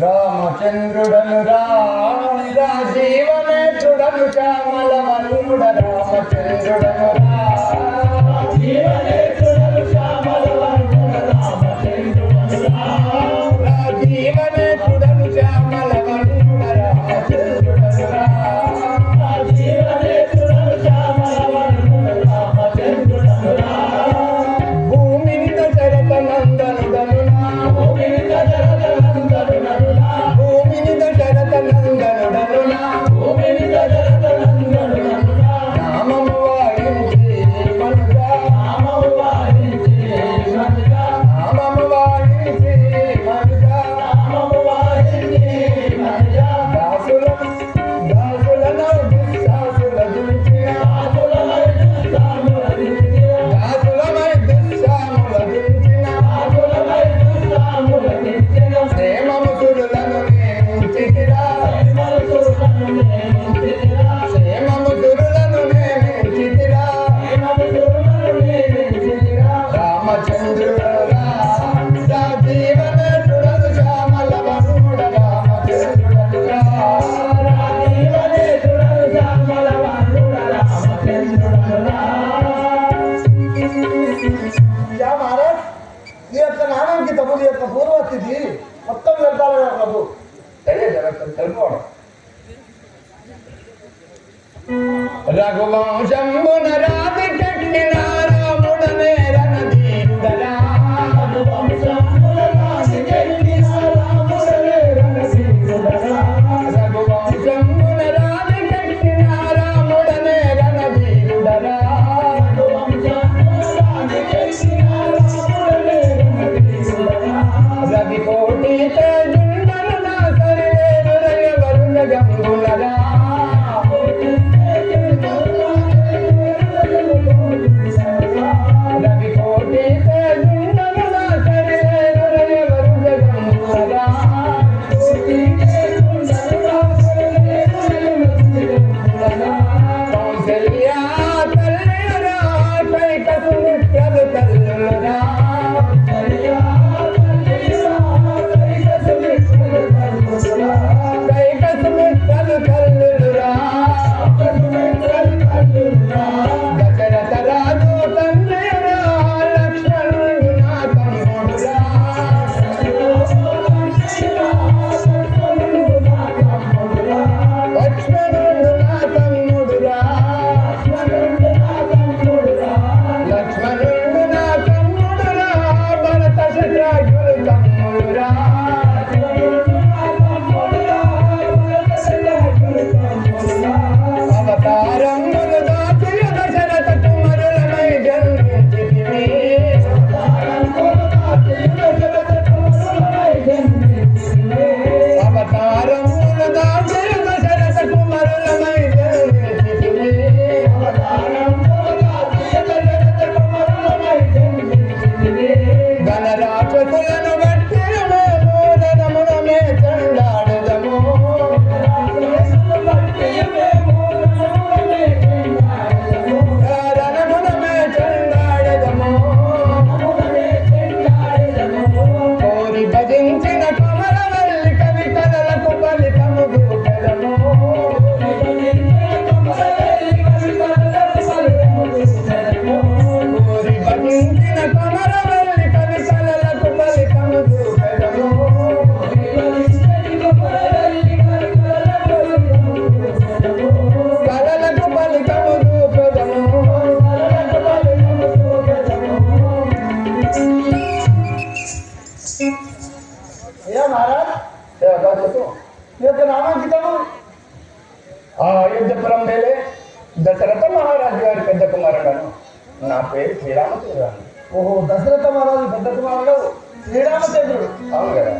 రామచంద్రుడను రాముని రాజీవనేత్రుడను శ్యామల వరుణుడ రామచంద్రుడను रघुवंशं गुणराधे నామాంకితము. ఆ అయోధ్యపురం మేలే దశరథ మహారాజు గారి పెద్ద కుమారుడను నా పేరు శ్రీరామచంద్రుడు. ఓహో దశరథ మహారాజు పెద్ద కుమారుడు? శ్రీరామచంద్రుడు? అవును కదా.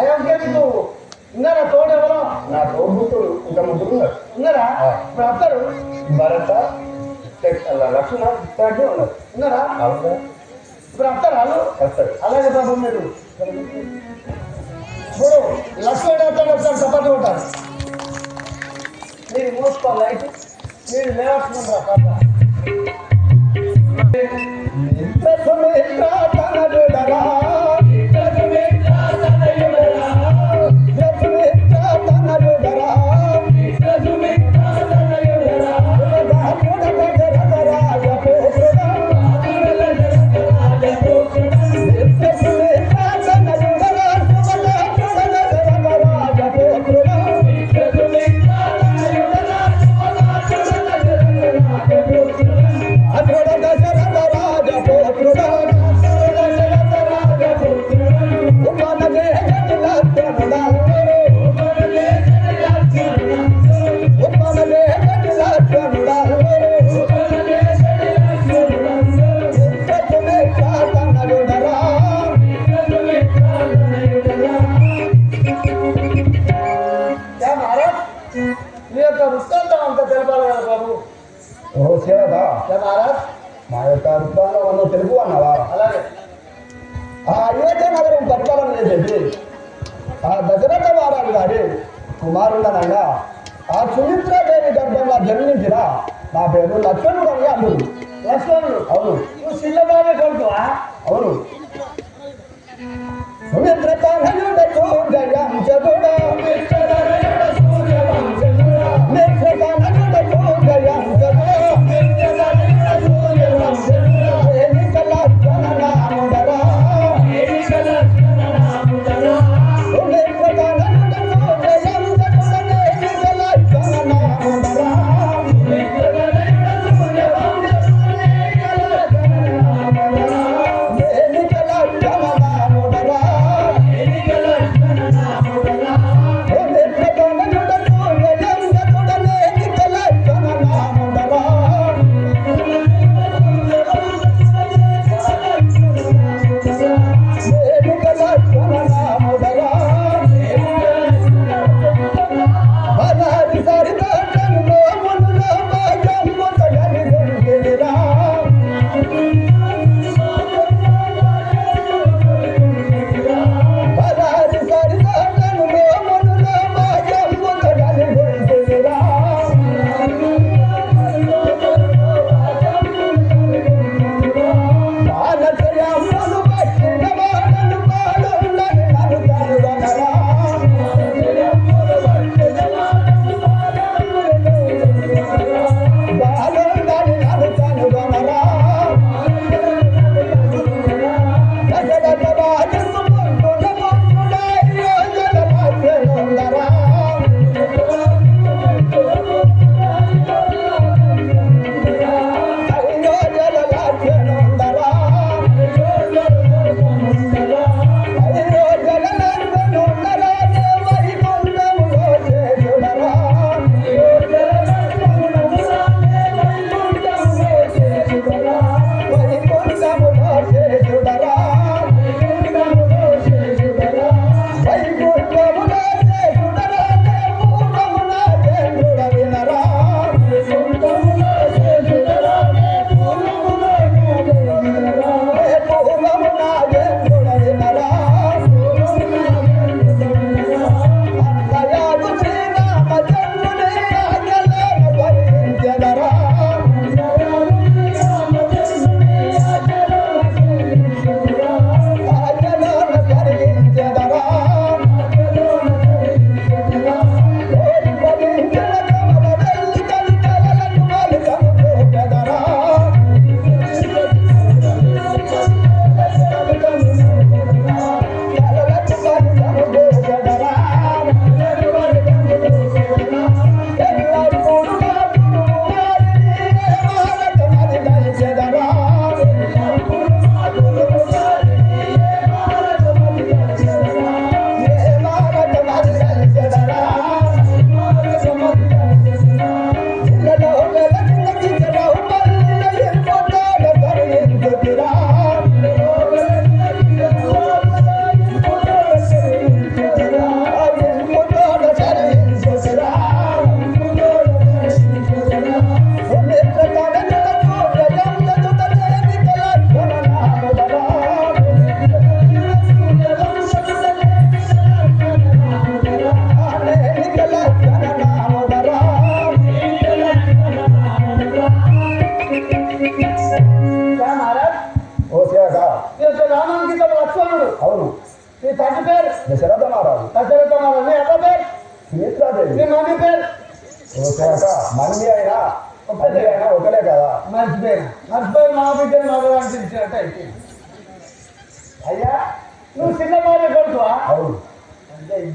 అయోధ్య నీకు ఉన్నారా? తోడు ఎవరో నా తోడు ఇంత ముగ్గురు ఉన్నారు ఉన్నారా? ఇప్పుడు అత్తరు భరత లక్ష్మణ ఇట్లాగే ఉన్నారు. ఉన్నారా? అవును ఇప్పుడు అత్తరు. వాళ్ళు వస్తారు అలాగే బాబు మీరు. ఓ లక్ష్మీ వస్తాడు ఒకసారి సపోర్ట్ ఉంటారు మీరు మూసుకో లైట్ మీరు లేవకుండా ఎంత ఎంత మా యొక్క అర్థాలను తెలుగు అన్నావా ఆ యువత నగరం పరిపాలన చేసేది ఆ దశరథ మహారాజు గారి కుమారుడనగా ఆ సుమిత్రాదేవి గర్భంగా జన్మించిన నా పేరు లక్ష్మణుడు అని అందరు లక్ష్మణుడు? అవును. నువ్వు సిల్లబాబే కొడుకువా? అవును. సుమిత్ర తనయుడు చూడయం చెబుడా.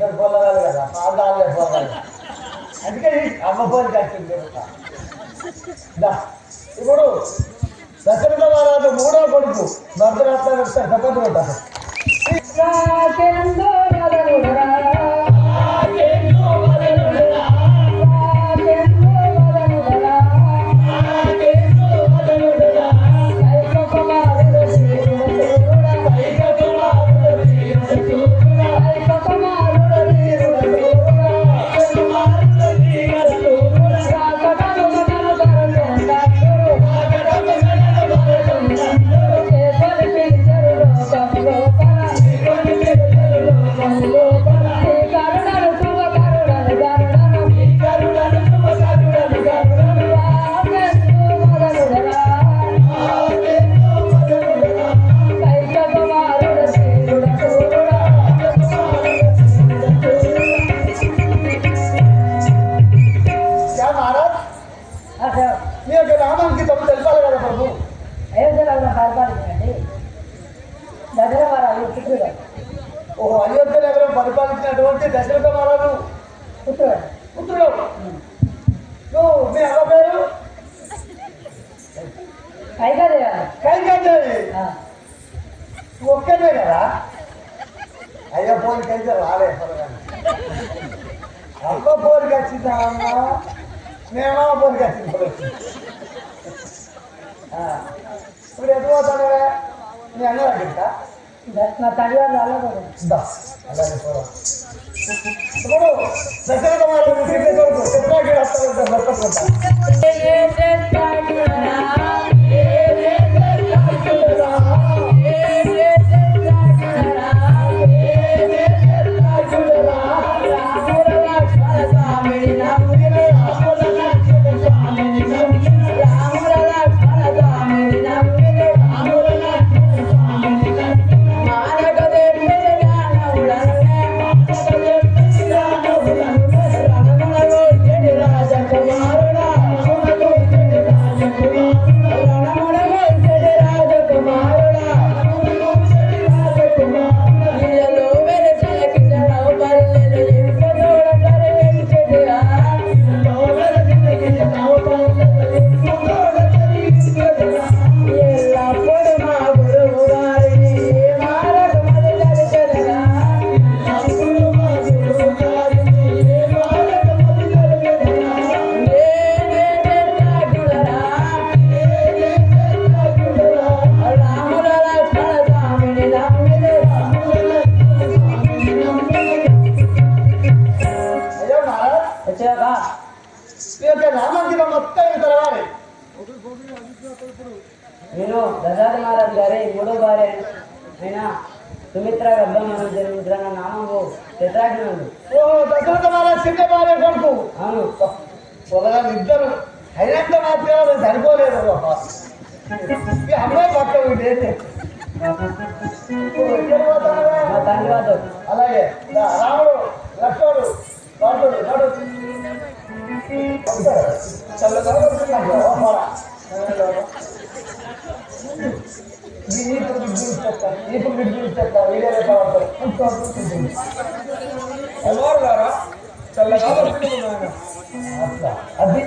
ఇద్దరు పొలగాలి కదా పాలు తాగలేదు పొలగాలి అందుకే అమ్మ ఫోన్ కట్టింది ఇప్పుడు దశరథ మూడో కొడుకు భద్రరాత్ర శపథం ఉంటారు. అన్నావు నేను పొద్దు కట్టింది ఇప్పుడు ఎటు పోతాడే నీ అన్న పెట్టా నా తల్లి అలాగే ఇప్పుడు దశరథ మాట్లాడుకుంటే చెప్తాకి వస్తాను భర్త భార్య మూడో భార్య అయినా సుమిత్ర గర్భమానం జన్మించిన నామము శత్రాజ్ఞుడు అవును. ఇద్దరు అయినంత మాత్రమే సరిపోలేదు అమ్మాయి పక్క తండ్రి అలాగే. రాముడు లక్ష్మణుడు నడు. ನೀರು ಬಿಡ್ತಾರೆ ನೀರು ಬಿಡ್ತಾರೆ వీడియోలో కావాలి చల్లగా అది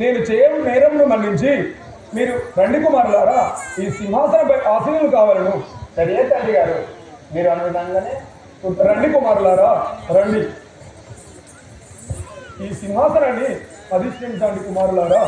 నేను చేయని నేరంను మన్నించి మీరు రండి కుమారులారా ఈ సింహాసనపై ఆశీనులు కావాలను. సరే తండ్రి గారు? మీరు అన్న విధంగానే రండి కుమారులారా రండి. ఈ సింహాసనాన్ని అధిష్ఠించండి కుమారులారా.